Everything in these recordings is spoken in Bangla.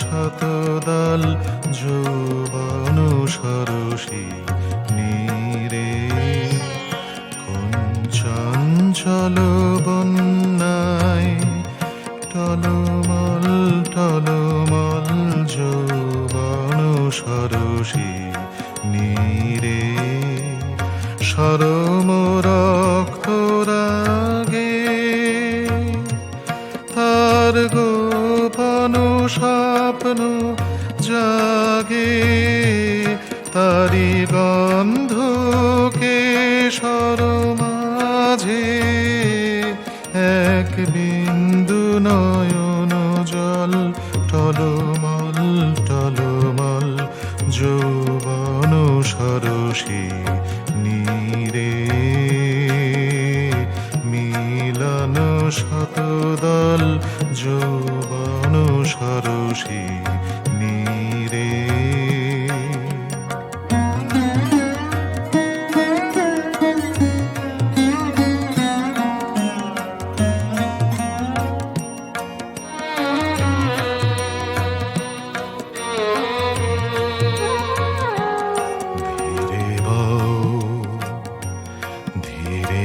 শতদল যৌবন সরসিনী রে কোন চঞ্চল বন্যায় টলমল টলমল যৌবন সরসী নীরে। সরম রক্তরাগে তার গোপন স্বপ্ন জাগে তারি গন্ধকে সর মাঝে এক বিন্দু নয়ন জল, টলমল টলমল, যৌবন সরসী নীরে। শতদল যৌবন সরসী নীরে। ধীরে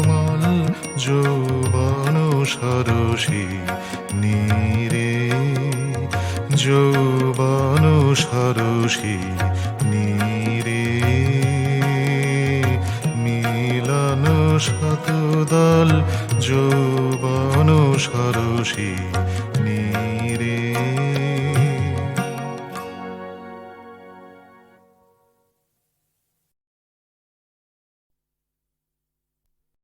যৌবন সরসী নীরে। যৌবন সরসী নীরে। মিলন শতদল যৌবন সরসী